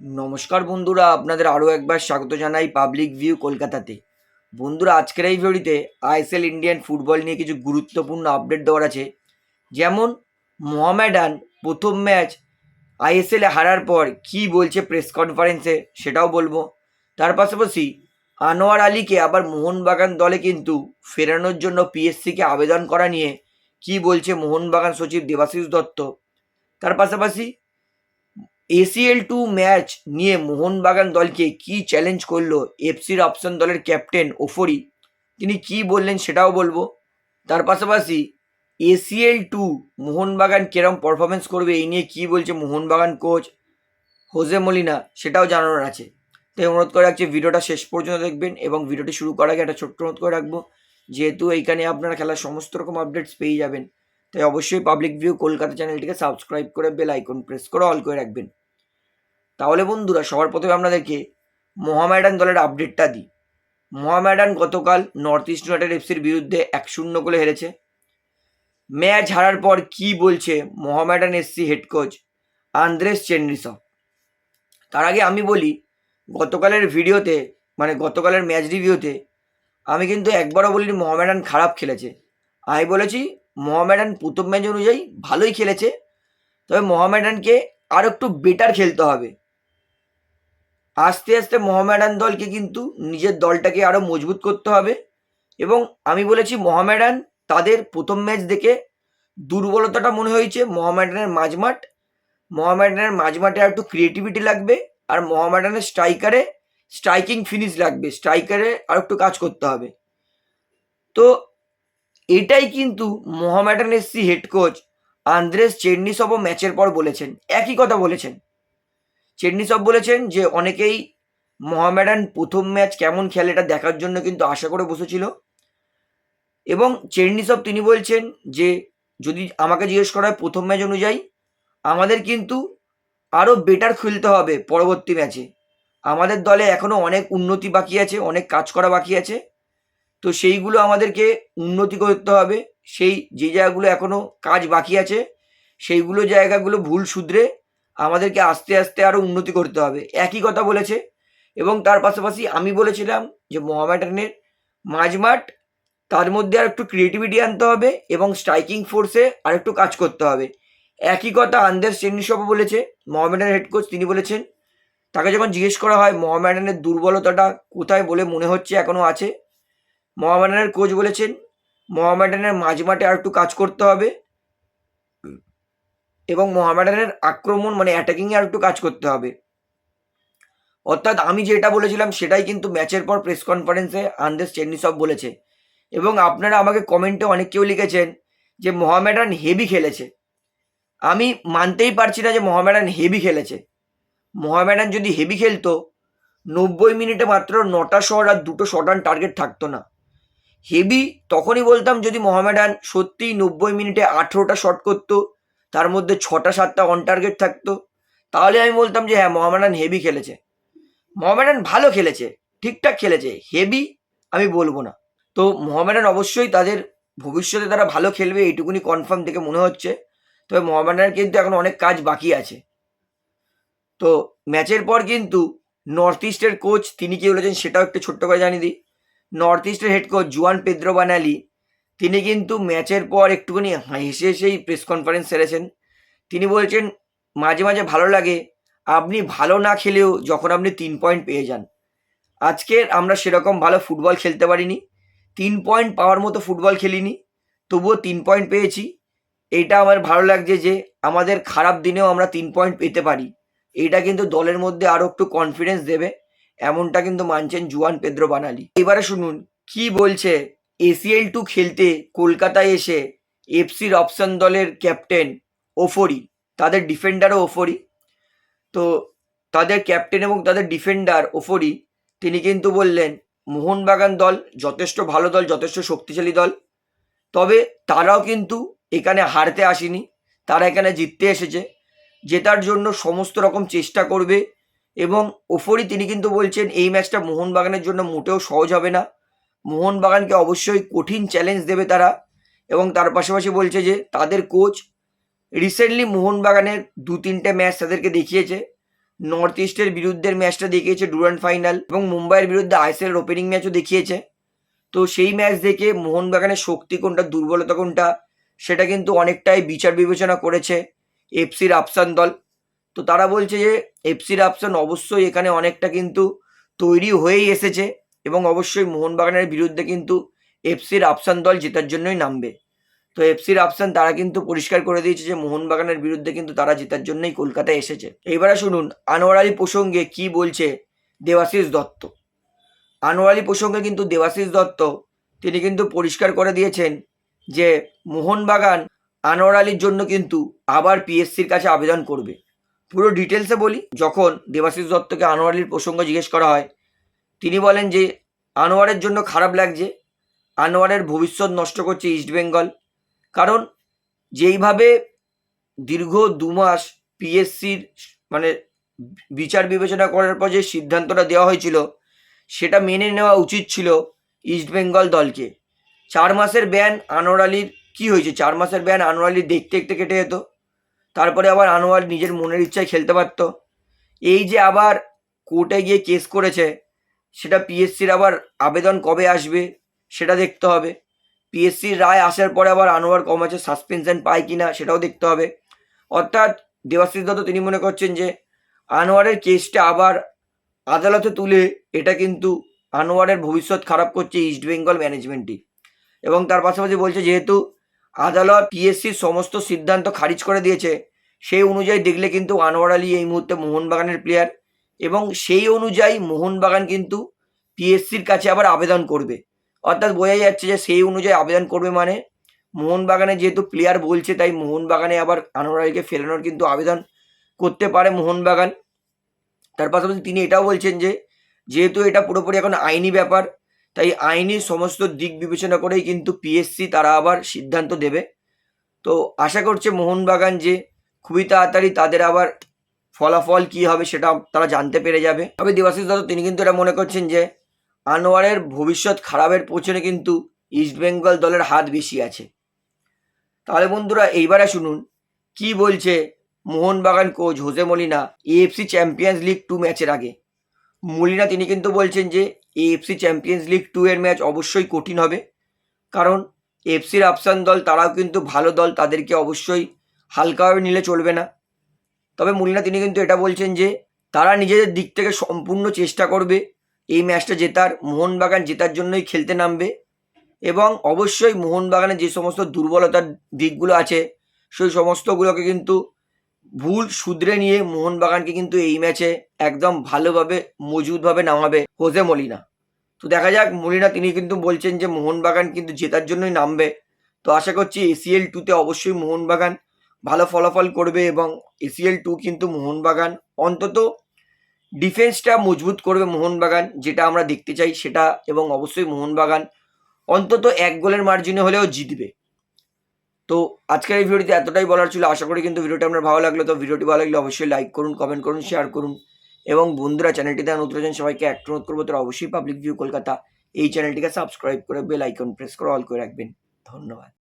নমস্কার বন্ধুরা, আপনাদের আরও একবার স্বাগত জানাই পাবলিক ভিউ কলকাতাতে। বন্ধুরা, আজকের এই ভিডিওতে আইএসএল ইন্ডিয়ান ফুটবল নিয়ে কিছু গুরুত্বপূর্ণ আপডেট দেওয়ার আছে। যেমন মোহামেডান প্রথম ম্যাচ আইএসএলে হারার পর কি বলছে প্রেস কনফারেন্সে সেটাও বলব। তার পাশাপাশি আনোয়ার আলীকে আবার মোহনবাগান দলে কিন্তু ফেরানোর জন্য পিএসসিকে আবেদন করা নিয়ে কি বলছে মোহনবাগান সচিব দেবাশিস দত্ত। তার পাশাপাশি এসিএল টু ম্যাচ নিয়ে মোহনবাগান দলকে কি চ্যালেঞ্জ করল এফসির অপশন দলের ক্যাপ্টেন ওফরি? তিনি কি বললেন সেটাও বলব। তার পাশাপাশি এসিএল টু মোহনবাগান কেরম পারফরমেন্স করবে এই নিয়ে কি বলছে মোহনবাগান কোচ হোজে মলিনা সেটাও জানানোর আছে। তাই অনুরোধ করে রাখছি, ভিডিওটা শেষ পর্যন্ত দেখবেন এবং ভিডিওটি শুরু করার আগে একটা ছোট্ট অনুরোধ করে রাখব, যেহেতু এইখানে আপনারা খেলার সমস্ত রকম আপডেটস পেয়ে যাবেন, তাই অবশ্যই পাবলিক ভিউ কলকাতা চ্যানেলটিকে সাবস্ক্রাইব করে বেল আইকন প্রেস করে অল করে রাখবেন। তাহলে বন্ধুরা, সবার প্রথমে আপনাদেরকে মোহামেডান দলের আপডেটটা দিই। মোহামেডান গতকাল নর্থ ইস্ট ইউনাইটেড এফসির বিরুদ্ধে এক শূন্য গোলে হেরেছে। ম্যাচ হারার পর কি বলছে Mohammedan SC head coach Andrey Chernyshov তার আগে আমি বলি, গতকালের ভিডিওতে মানে গতকালের ম্যাচ রিভিউতে, আমি কিন্তু একবারও বলিনি মোহামেডান খারাপ খেলেছে। আমি বলেছি, মোহামেডান প্রথম ম্যাচ অনুযায়ী ভালোই খেলেছে, তবে মোহামেডানকে আর একটু বেটার খেলতে হবে। আস্তে আস্তে মোহামেডান দলকে কিন্তু নিজের দলটাকে আরও মজবুত করতে হবে। এবং আমি বলেছি মোহামেডান তাদের প্রথম ম্যাচ দেখে দুর্বলতাটা মনে হয়েছে মোহামেডানের মাঝমাঠ। মোহামেডানের মাঝমাঠে একটু ক্রিয়েটিভিটি লাগবে আর মোহামেডানের স্ট্রাইকারে স্ট্রাইকিং ফিনিশ লাগবে স্ট্রাইকারে আর একটু কাজ করতে হবে। তো এটাই কিন্তু Mohammedan SC head coach Andrey Chernyshov ম্যাচের পর বলেছেন, একই কথা বলেছেন। চেন্নিসব বলেছেন যে অনেকেই মোহামেডান প্রথম ম্যাচ কেমন খেলে এটা দেখার জন্য কিন্তু আশা করে বসেছিল। এবং চেন্নিসব তিনি বলছেন যে, যদি আমাকে জিজ্ঞেস করা হয় প্রথম ম্যাচ অনুযায়ী, আমাদের কিন্তু আরও বেটার খেলতে হবে পরবর্তী ম্যাচে। আমাদের দলে এখনও অনেক উন্নতি বাকি আছে, অনেক কাজ করা বাকি আছে। তো সেইগুলো আমাদেরকে উন্নতি করতে হবে। সেই যে জায়গাগুলো এখনও কাজ বাকি আছে, সেইগুলো জায়গাগুলো ভুল শুধরে আমাদেরকে আস্তে আস্তে আরও উন্নতি করতে হবে। একই কথা বলেছে। এবং তার পাশাপাশি আমি বলেছিলাম যে মোহামেডানের মাঝমাঠ, তার মধ্যে আর একটু ক্রিয়েটিভিটি আনতে হবে এবং স্ট্রাইকিং ফোর্সে আর একটু কাজ করতে হবে। একই কথা আন্দার চেন্নিসব বলেছে। মোহামেডানের হেড কোচ তিনি বলেছেন, তাকে যখন জিজ্ঞেস করা হয় মোহামেডানের দুর্বলতাটা কোথায় বলে মনে হচ্ছে এখনও আছে? মোহামেডানের কোচ বলেছেন, মোহামেডানের মাঝমাঠে আর একটু কাজ করতে হবে। এবং মোহামেডানের আক্রমণ মানে অ্যাটাকিংয়ে আর একটু কাজ করতে হবে। অর্থাৎ আমি যেটা বলেছিলাম, সেটাই কিন্তু ম্যাচের পর প্রেস কনফারেন্সে আন্দেস চেন্নিসব বলেছে। এবং আপনারা আমাকে কমেন্টে অনেক কেউ লিখেছেন যে, মোহামেডান হেভি খেলেছে। আমি মানতেই পারছি না যে, মোহামেডান হেভি খেলেছে। মোহামেডান যদি হেভি খেলতো, নব্বই মিনিটে মাত্র নটা শট আর দুটো শট অন টার্গেট থাকতো না। হেভি তখনই বলতাম, যদি মোহামেডান সত্যিই নব্বই মিনিটে আঠেরোটা শট করতো তার মধ্যে ছটা সাতটা অন টার্গেট থাকতো। তাহলে আমি বলতাম যে হ্যাঁ মোহামেডান হেভি খেলেছে। মোহামেডান ভালো খেলেছে, ঠিকঠাক খেলেছে হেভি আমি বলব না। তো মোহামেডান অবশ্যই তাদের ভবিষ্যতে তারা ভালো খেলবে, এইটুকুনি কনফার্ম দেখে মনে হচ্ছে। তবে মোহামেডানের কিন্তু এখন অনেক কাজ বাকি আছে। তো ম্যাচের পর কিন্তু নর্থ ইস্টের কোচ তিনি কি বলেছেন সেটাও একটু ছোট্ট করে জানিয়ে দিই। নর্থ ইস্টের head coach Juan Pedro Benali তিনি কিন্তু ম্যাচের পর একটুখানি হেসে হেসেই প্রেস কনফারেন্স সেরেছেন। তিনি বলছেন, মাঝে মাঝে ভালো লাগে, আপনি ভালো না খেলেও যখন আপনি তিন পয়েন্ট পেয়ে যান। আজকের আমরা সেরকম ভালো ফুটবল খেলতে পারিনি, তিন পয়েন্ট পাওয়ার মতো ফুটবল খেলিনি, তবুও তিন পয়েন্ট পেয়েছি। এটা আমার ভালো লাগছে যে আমাদের খারাপ দিনেও আমরা তিন পয়েন্ট পেতে পারি। এটা কিন্তু দলের মধ্যে আরও একটু কনফিডেন্স দেবে, এমনটা কিন্তু মানছেন জুয়ান পেদ্রো বানালি এবারে শুনুন, কি বলছে এসিএল টু খেলতে কলকাতায় এসে এফসির অপশন দলের ক্যাপ্টেন ওফরি তাদের ডিফেন্ডারও ওফরি তো তাদের ক্যাপ্টেন এবং তাদের ডিফেন্ডার ওফরি তিনি কিন্তু বললেন, মোহনবাগান দল যথেষ্ট ভালো দল, যথেষ্ট শক্তিশালী দল। তবে তারাও কিন্তু এখানে হারতে আসেনি, তারা এখানে জিততে এসেছে। জেতার জন্য সমস্ত রকম চেষ্টা করবে এবং ওফরি তিনি কিন্তু বলছেন, এই ম্যাচটা মোহনবাগানের জন্য মোটেও সহজ হবে না। মোহনবাগানকে অবশ্যই কঠিন চ্যালেঞ্জ দেবে তারা এবং তার পাশাপাশি বলছে যে তাদের কোচ রিসেন্টলি মোহনবাগানের দু তিনটে ম্যাচ তাদেরকে দেখিয়েছে। নর্থ ইস্টের বিরুদ্ধে ম্যাচটা দেখিয়েছে ডুরান্ড ফাইনাল এবং মুম্বাইয়ের বিরুদ্ধে আইসিএল ওপেনিং ম্যাচও দেখিয়েছে। তো সেই ম্যাচ দেখে মোহনবাগানের শক্তি কোনটা, দুর্বলতা কোনটা, সেটা কিন্তু অনেকটাই বিচার বিবেচনা করেছে এফসির আফসান দল। তো তারা বলছে যে এফসির আফসান অবশ্যই এখানে অনেকটা কিন্তু তৈরি হয়েই এসেছে। এবং অবশ্যই মোহনবাগানের বিরুদ্ধে কিন্তু এফসির আফসান দল জেতার জন্যই নামবে। তো এফসির আফসান তারা কিন্তু পরিষ্কার করে দিয়েছে যে মোহনবাগানের বিরুদ্ধে কিন্তু তারা জেতার জন্যই কলকাতায় এসেছে। এবারে শুনুন, আনোয়ার আলী প্রসঙ্গে কি বলছে দেবাশিস দত্ত? আনোয়ার আলী প্রসঙ্গে কিন্তু দেবাশিস দত্ত, তিনি কিন্তু পরিষ্কার করে দিয়েছেন যে মোহনবাগান আনোয়ার আলীর জন্য কিন্তু আবার পিএসসির কাছে আবেদন করবে। পুরো ডিটেলসে বলি, যখন দেবাশিস দত্তকে আনোয়ার আলীর প্রসঙ্গ জিজ্ঞেস করা হয় তিনি বলেন যে, আনোয়ারের জন্য খারাপ লাগছে। আনোয়ারের ভবিষ্যৎ নষ্ট করছে ইস্টবেঙ্গল কারণ যেইভাবে দীর্ঘ দু মাস পিএসসির মানে বিচার বিবেচনা করার পর যে সিদ্ধান্তটা দেওয়া হয়েছিল, সেটা মেনে নেওয়া উচিত ছিল ইস্টবেঙ্গল দলকে। চার মাসের ব্যান আনোয়ার আলীর, কী হয়েছে? চার মাসের ব্যান আনোয়ার আলীর দেখতে দেখতে কেটে যেত। তারপরে আবার আনোয়ার নিজের মনের ইচ্ছায় খেলতে পারতো। এই যে আবার কোর্টে গিয়ে কেস করেছে সেটা পিএসসির আবার আবেদন কবে আসবে সেটা দেখতে হবে। পিএসসির রায় আসার পরে আবার আনোয়ার কমাচে সাসপেনশন পায় কি না সেটাও দেখতে হবে। অর্থাৎ দেবাশিস দত্ত তিনি মনে করছেন যে, আনোয়ারের কেসটা আবার আদালতে তুলে এটা কিন্তু আনোয়ারের ভবিষ্যৎ খারাপ করছে ইস্টবেঙ্গল ম্যানেজমেন্টই এবং তার পাশাপাশি বলছে যেহেতু আদালত পিএসসির সমস্ত সিদ্ধান্ত খারিজ করে দিয়েছে, সেই অনুযায়ী দেখলে কিন্তু আনোয়ার আলী এই মুহূর্তে মোহনবাগানের প্লেয়ার এবং সেই অনুযায়ী মোহনবাগান কিন্তু পিএসসির কাছে আবার আবেদন করবে। অর্থাৎ বোঝা যাচ্ছে যে সেই অনুযায়ী আবেদন করবে মানে মোহনবাগানে যেহেতু প্লেয়ার বলছে, তাই মোহনবাগানে আবার আনোয়ার আলীকে ফেরানোর কিন্তু আবেদন করতে পারে মোহনবাগান। তার পাশাপাশি তিনি এটাও বলছেন যে যেহেতু এটা পুরোপুরি এখন আইনি ব্যাপার, তাই আইনি সমস্ত দিক বিবেচনা করেই কিন্তু পিএসসি তারা আবার সিদ্ধান্ত দেবে। তো আশা করছে মোহনবাগান যে খুবই তাড়াতাড়ি তাদের আবার ফলাফল কী হবে সেটা তারা জানতে পেরে যাবে। তবে দেবাশিস দত্ত, তিনি কিন্তু এটা মনে করছেন যে, আনোয়ারের ভবিষ্যৎ খারাপের পেছনে কিন্তু ইস্টবেঙ্গল দলের হাত বেশি আছে। তাহলে বন্ধুরা, এইবারে শুনুন, কি বলছে Mohun Bagan coach Jose Molina AFC Champions League two ম্যাচের আগে? মলিনা, তিনি কিন্তু বলছেন যে এএফসি চ্যাম্পিয়ন্স লিগ টু এর ম্যাচ অবশ্যই কঠিন হবে। কারণ এফসির আফসান দল, তারাও কিন্তু ভালো দল, তাদেরকে অবশ্যই হালকাভাবে নিলে চলবে না। তবে মলিনা তিনি কিন্তু এটা বলছেন যে তারা নিজেদের দিক থেকে সম্পূর্ণ চেষ্টা করবে এই ম্যাচটা জেতার, মোহনবাগান জেতার জন্যই খেলতে নামবে এবং অবশ্যই মোহনবাগানের যে সমস্ত দুর্বলতার দিকগুলো আছে, সেই সমস্তগুলোকে কিন্তু ভুল শুধরে নিয়ে মোহনবাগানকে কিন্তু এই ম্যাচে একদম ভালোভাবে, মজবুতভাবে নামাবে হোসে মলিনা। তো দেখা যাক মলিনা তিনি কিন্তু বলছেন যে মোহনবাগান কিন্তু জেতার জন্যই নামবে। তো আশা করছি এসিএল টুতে অবশ্যই মোহনবাগান ভালো ফলাফল করবে এবং এসিএল টু কিন্তু মোহনবাগান অন্তত ডিফেন্সটা মজবুত করবে মোহনবাগান, যেটা আমরা দেখতে চাই সেটা এবং অবশ্যই মোহনবাগান অন্তত এক গোলের মার্জিনে হলেও জিতবে। তো আজকের এই ভিডিওতে এতটাই বলার ছিল। আশা করি কিন্তু ভিডিওটা আপনার ভালো লাগল। তো ভিডিওটি ভালো লাগলে অবশ্যই লাইক করুন কমেন্ট করুন শেয়ার করুন এবং বন্ধুরা চ্যানেলটিতে নতুন আছেন সবাইকে একটা অনুরোধ করব, তারা অবশ্যই পাবলিক ভিউ কলকাতা এই চ্যানেলটিকে সাবস্ক্রাইব করে বেল আইকন প্রেস করে অল করে রাখবেন। ধন্যবাদ।